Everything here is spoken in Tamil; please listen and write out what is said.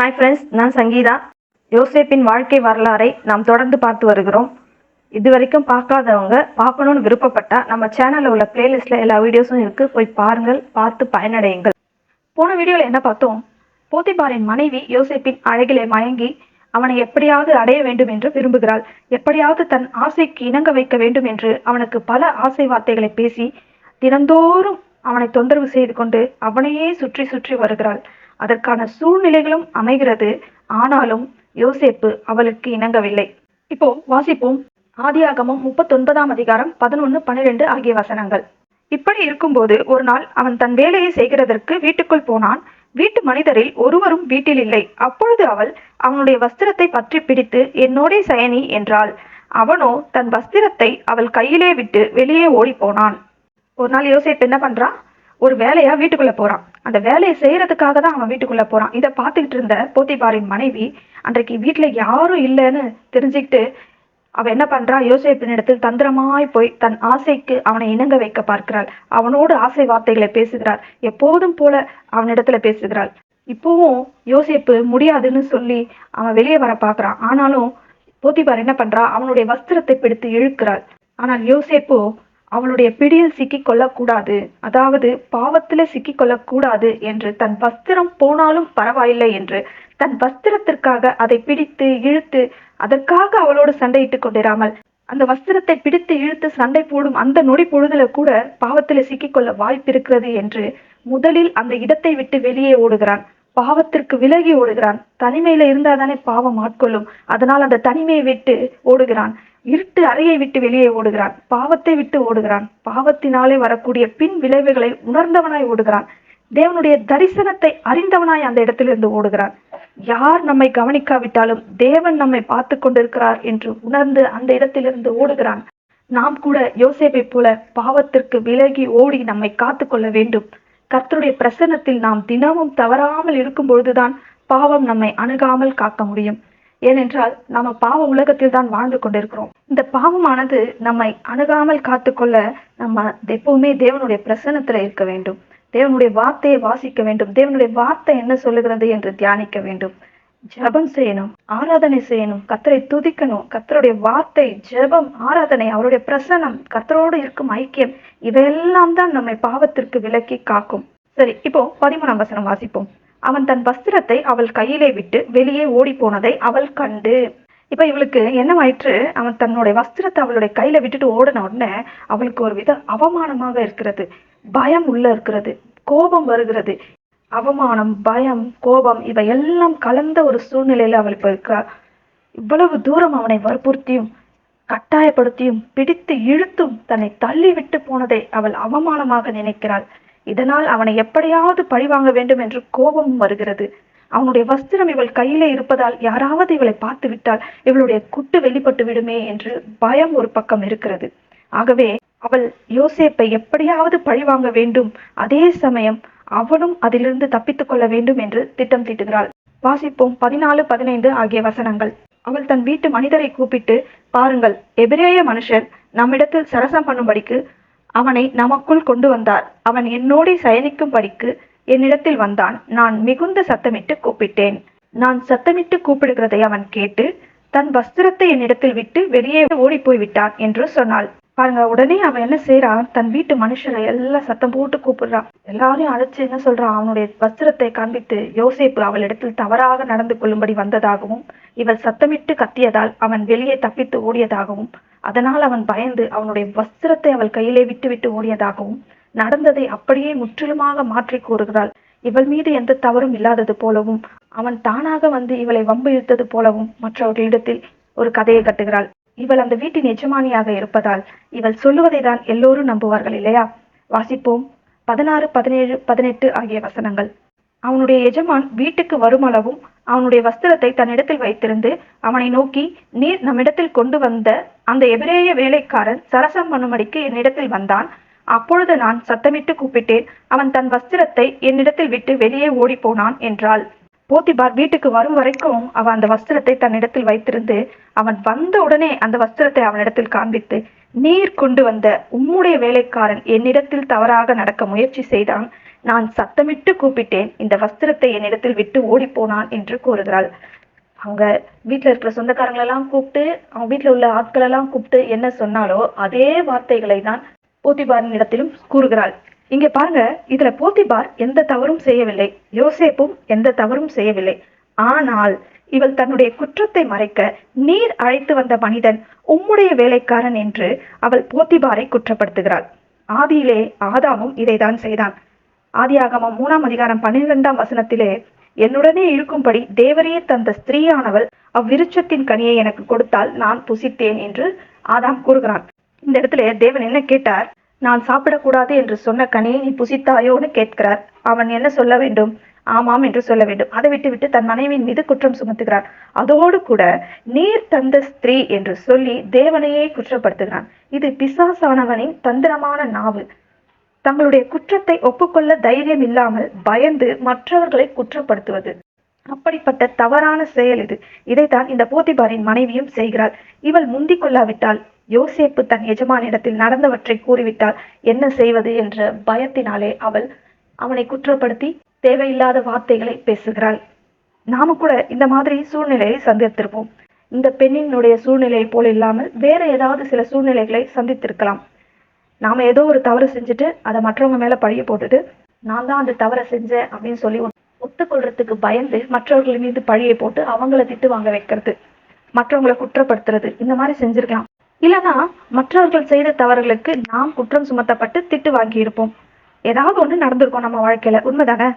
ஹாய் ஃப்ரெண்ட்ஸ் நான் சங்கீதா. யோசேப்பின் வாழ்க்கை வரலாறை நாம் தொடர்ந்து பார்த்து வருகிறோம். இது வரைக்கும் பார்க்காதவங்க பார்க்கணும்னு விருப்பப்பட்டா நம்ம சேனலில் உள்ள பிளேலிஸ்ட்ல எல்லா வீடியோஸும் இருக்கு. போய் பாருங்கள் பார்த்து பயனடையுங்கள். போன வீடியோவில் என்ன பார்த்தோம்? போத்திபாரின் மனைவி யோசேப்பின் அழகிலே மயங்கி அவனை எப்படியாவது அடைய வேண்டும் என்று விரும்புகிறாள். எப்படியாவது தன் ஆசைக்கு இணங்க வைக்க வேண்டும் என்று அவனுக்கு பல ஆசை வார்த்தைகளை பேசி தினந்தோறும் அவனை தொந்தரவு செய்து கொண்டு அவனையே சுற்றி சுற்றி வருகிறாள். அதற்கான சூழ்நிலைகளும் அமைகிறது. ஆனாலும் யோசேப்பு அவளுக்கு இணங்கவில்லை. இப்போ வாசிப்போம். ஆதியாகமும் முப்பத்தொன்பதாம் அதிகாரம் பதினொன்னு பன்னிரெண்டு ஆகிய வசனங்கள். இப்படி இருக்கும்போது ஒரு நாள் அவன் தன் வேலையை செய்கிறதற்கு வீட்டுக்குள் போனான். வீட்டு மனிதரில் ஒருவரும் வீட்டில் இல்லை. அப்பொழுது அவள் அவனுடைய வஸ்திரத்தை பற்றி பிடித்து என்னோடே சயனி என்றாள். அவனோ தன் வஸ்திரத்தை அவள் கையிலே விட்டு வெளியே ஓடி போனான். ஒரு நாள் யோசிப்பு என்ன பண்றான் ஒரு வேலையா வீட்டுக்குள்ள போறான். அந்த வேலையை செய்யறதுக்காக தான் அவன் வீட்டுக்குள்ள போறான். இதை பார்த்துக்கிட்டு இருந்த போத்திபாரின் மனைவி அன்றைக்கு வீட்டுல யாரும் இல்லைன்னு தெரிஞ்சுக்கிட்டு அவ என்ன பண்றா? யோசேப்பின் இடத்தில் தந்திரமாய் போய் தன் ஆசைக்கு அவனை இணங்க வைக்க பார்க்கிறாள். அவனோடு ஆசை வார்த்தைகளை பேசுகிறாள். எப்போதும் போல அவனிடத்துல பேசுகிறாள். இப்போவும் யோசேப்பு முடியாதுன்னு சொல்லி அவன் வெளியே வர பார்க்கறான். ஆனாலும் போத்திபார் என்ன பண்றா? அவனுடைய வஸ்திரத்தை பிடித்து இழுக்கிறாள். ஆனால் யோசேப்போ அவளுடைய பிடியில் சிக்கிக் கொள்ளக்கூடாது அதாவது பாவத்திலே சிக்கிக்கொள்ளக்கூடாது என்று தன் வஸ்திரம் போனாலும் பரவாயில்லை என்று தன் வஸ்திரத்திற்காக அதை பிடித்து இழுத்து அதற்காக அவளோடு சண்டையிட்டுக் கொண்டிராமல் அந்த வஸ்திரத்தை பிடித்து இழுத்து சண்டை போடும் அந்த நொடி பொழுதுல கூட பாவத்திலே சிக்கிக்கொள்ள வாய்ப்பு இருக்கிறது என்று முதலில் அந்த இடத்தை விட்டு வெளியே ஓடுகிறான். பாவத்திற்கு விலகி ஓடுகிறான். தனிமையில இருந்தாதானே பாவம் ஆட்கொள்ளும். அதனால் அந்த தனிமையை விட்டு ஓடுகிறான். இருட்டு அறையை விட்டு வெளியே ஓடுகிறான். பாவத்தை விட்டு ஓடுகிறான். பாவத்தினாலே வரக்கூடிய பின் விளைவுகளை உணர்ந்தவனாய் ஓடுகிறான். தேவனுடைய தரிசனத்தை அறிந்தவனாய் அந்த இடத்திலிருந்து ஓடுகிறான். யார் நம்மை கவனிக்காவிட்டாலும் தேவன் நம்மை பார்த்து கொண்டிருக்கிறார் என்று உணர்ந்து அந்த இடத்திலிருந்து ஓடுகிறான். நாம் கூட யோசேப்பை போல பாவத்திற்கு விலகி ஓடி நம்மை காத்து கொள்ள வேண்டும். கர்த்தருடைய பிரசன்னத்தில் நாம் தினமும் தவறாமல் இருக்கும் பொழுதுதான் பாவம் நம்மை அணுகாமல் காக்க முடியும். ஏனென்றால் நாம பாவ உலகத்தில் தான் வாழ்ந்து கொண்டிருக்கிறோம். இந்த பாவமானது நம்மை அணுகாமல் காத்துக்கொள்ள நம்ம எப்பவுமே தேவனுடைய பிரசன்னத்துல இருக்க வேண்டும். தேவனுடைய வார்த்தையை வாசிக்க வேண்டும். தேவனுடைய வார்த்தை என்ன சொல்லுகிறது என்று தியானிக்க வேண்டும். ஜெபம் செய்யணும் ஆராதனை செய்யணும் கத்தரை துதிக்கணும். கத்தருடைய வார்த்தை ஜெபம் ஆராதனை அவருடைய பிரசனம் கத்தரோடு இருக்கும் ஐக்கியம் இவையெல்லாம் தான் நம்மை பாவத்திற்கு விலக்கி காக்கும். சரி இப்போ பதிமூணாம் வசனம் வாசிப்போம். அவன் தன் வஸ்திரத்தை அவள் கையிலே விட்டு வெளியே ஓடி போனதை அவள் கண்டு. இப்ப இவளுக்கு என்னவாயிற்று? அவன் தன்னுடைய வஸ்திரத்தை அவளுடைய கையில விட்டுட்டு ஓடின உடனே அவளுக்கு ஒரு வித அவமானமாக இருக்கிறது. பயம் உள்ள இருக்கிறது. கோபம் வருகிறது. அவமானம் பயம் கோபம் இவை எல்லாம் கலந்த ஒரு சூழ்நிலையில அவள் இப்ப இருக்கிறாள் இவ்வளவு தூரம் அவனை வற்புறுத்தியும் கட்டாயப்படுத்தியும் பிடித்து இழுத்தும் தன்னை தள்ளி விட்டு போனதை அவள் அவமானமாக நினைக்கிறாள். இதனால் அவனை எப்படியாவது பழிவாங்க வேண்டும் என்று கோபமும் வருகிறது. அவனுடைய வஸ்திரம் இவள் கையிலே இருப்பதால் யாராவது இவளை பார்த்து விட்டால் இவளுடைய குட்டு வெளிப்பட்டு விடுமே என்று பயம் ஒரு பக்கம் இருக்கிறது. ஆகவே அவள் யோசேப்பை எப்படியாவது பழிவாங்க வேண்டும். அதே சமயம் அவனும் அதிலிருந்து தப்பித்துக் கொள்ள வேண்டும் என்று திட்டம் தீட்டுகிறாள். வாசிப்போம் பதினாலு பதினைந்து ஆகிய வசனங்கள். அவள் தன் வீட்டு மனிதரை கூப்பிட்டு பாருங்கள் எபிரேய மனுஷன் நம்மிடத்தில் சரசம் பண்ணும்படிக்கு அவனை நமக்குள் கொண்டு வந்தார். அவன் என்னோடே சயனிக்கும்படிக்கு என்னிடத்தில் வந்தான். நான் மிகுந்த சத்தமிட்டு கூப்பிட்டேன். நான் சத்தமிட்டு கூப்பிடுகிறதை அவன் கேட்டு தன் வஸ்திரத்தை என்னிடத்தில் விட்டு வெளியே ஓடி போய் விட்டான் என்று சொன்னாள். பாருங்க உடனே அவன் என்ன செய்யறான் தன் வீட்டு மனுஷரை எல்லாம் சத்தம் போட்டு கூப்பிடுறான். எல்லாரையும் அழைச்சு என்ன சொல்றான்? அவனுடைய வஸ்திரத்தை காண்பித்து யோசேப்பு அவளிடத்தில் தவறாக நடந்து கொள்ளும்படி வந்ததாகவும் இவள் சத்தமிட்டு கத்தியதால் அவன் வெளியே தப்பித்து ஓடியதாகவும் அதனால் அவன் பயந்து அவனுடைய வஸ்திரத்தை அவள் கையிலே விட்டு விட்டு ஓடியதாகவும் நடந்ததை அப்படியே முற்றிலுமாக மாற்றி கூறுகிறாள். இவள் மீது எந்த தவறும் இல்லாதது போலவும் அவன் தானாக வந்து இவளை வம்பு இழுத்தது போலவும் மற்றவர்களிடத்தில் ஒரு கதையை கட்டுகிறாள். இவள் அந்த வீட்டின் எஜமானியாக இருப்பதால் இவள் சொல்லுவதை தான் எல்லோரும் நம்புவார்கள் இல்லையா? வாசிப்போம். பதினாறு பதினேழு பதினெட்டு ஆகிய வசனங்கள். அவனுடைய எஜமான் வீட்டுக்கு வருமளவும் அவனுடைய வஸ்திரத்தை தன்னிடத்தில் வைத்திருந்து அவனை நோக்கி நீர் நம்மிடத்தில் கொண்டு வந்த அந்த எபிரேய வேலைக்காரன் சரசம் பண்ணும்படிக்கு என்னிடத்தில் வந்தான். அப்பொழுது நான் சத்தமிட்டு கூப்பிட்டேன். அவன் தன் வஸ்திரத்தை என்னிடத்தில் விட்டு வெளியே ஓடிப்போனான் என்றாள். போத்திபார் வீட்டுக்கு வரும் வரைக்கும் அவன் அந்த வஸ்திரத்தை தன்னிடத்தில் வைத்திருந்து அவன் வந்த உடனே அந்த வஸ்திரத்தை அவனிடத்தில் காண்பித்து நீர் கொண்டு வந்த உம்முடைய வேலைக்காரன் என்னிடத்தில் தவறாக நடக்க முயற்சி செய்தான். நான் சத்தமிட்டு கூப்பிட்டேன். இந்த வஸ்திரத்தை என்னிடத்தில் விட்டு ஓடிப்போனான் என்று கூறுகிறாள். அவங்க வீட்டில் இருக்கிற சொந்தக்காரங்களெல்லாம் கூப்பிட்டு அவங்க வீட்டில் உள்ள ஆட்களெல்லாம் கூப்பிட்டு என்ன சொன்னாலோ அதே வார்த்தைகளை தான் போத்திபாரின் இடத்திலும் கூறுகிறாள். இங்க பாருங்க இதுல போத்திபார் எந்த தவறும் செய்யவில்லை. யோசேப்பும் எந்த தவறும் செய்யவில்லை. ஆனால் இவள் தன்னுடைய குற்றத்தை மறைக்க நீர் அழைத்து வந்த மனிதன் உம்முடைய வேலைக்காரன் என்று அவள் போத்திபாரை குற்றப்படுத்துகிறாள். ஆதியிலே ஆதாமும் இதைதான் செய்தான். ஆதியாகமம் மூணாம் அதிகாரம் பன்னிரெண்டாம் வசனத்திலே என்னுடனே இருக்கும்படி தேவரே தந்த ஸ்திரீயானவள் அவ்விருச்சத்தின் கனியை எனக்கு கொடுத்தால் நான் புசித்தேன் என்று ஆதாம் கூறுகிறான். இந்த இடத்துல தேவன் என்ன கேட்டார்? நான் சாப்பிடக்கூடாது என்று சொன்ன கனியை நீ புசித்தாயோன்னு கேட்கிறார். அவன் என்ன சொல்ல வேண்டும்? ஆமாம் என்று சொல்ல வேண்டும். அதை விட்டுவிட்டு தன் மனைவியின் மீது குற்றம் சுமத்துகிறான் அதோடு கூட நீர் தந்த ஸ்திரீ என்று சொல்லி தேவனையே குற்றப்படுத்துகிறான். இது பிசாசானவனின் தந்திரமான நாவு. தங்களுடைய குற்றத்தை ஒப்புக்கொள்ள தைரியம் இல்லாமல் பயந்து மற்றவர்களை குற்றப்படுத்துவது. அப்படிப்பட்ட தவறான செயல் இது. இதைத்தான் இந்த போத்திபாரின் மனைவியும் செய்கிறாள். இவள் முந்திக் கொள்ளாவிட்டால் யோசேப்பு தன் எஜமானிடத்தில் நடந்தவற்றை கூறிவிட்டால் என்ன செய்வது என்ற பயத்தினாலே அவள் அவனை குற்றப்படுத்தி தேவையில்லாத வார்த்தைகளை பேசுகிறாள். நாம கூட இந்த மாதிரி சூழ்நிலையை சந்தித்திருப்போம். இந்த பெண்ணினுடைய சூழ்நிலையை போல இல்லாமல் வேற ஏதாவது சில சூழ்நிலைகளை சந்தித்திருக்கலாம். நாம ஏதோ ஒரு தவறு செஞ்சுட்டு அதை மற்றவங்க மேல பழிய போட்டுட்டு நான் தான் அந்த தவறை செஞ்சேன் அப்படின்னு சொல்லி ஒத்துக்கொள்றதுக்கு பயந்து மற்றவர்கள் மீது பழியை போட்டு அவங்கள திட்டு வாங்க வைக்கிறது. மற்றவங்களை குற்றப்படுத்துறது. இந்த மாதிரி செஞ்சிருக்கலாம். இல்லைன்னா மற்றவர்கள் செய்த தவறுகளுக்கு நாம் குற்றம் சுமத்தப்பட்டு திட்டு வாங்கி இருப்போம் ஏதாவது ஒண்ணு நடந்திருக்கும் நம்ம வாழ்க்கையில உண்மைதானே?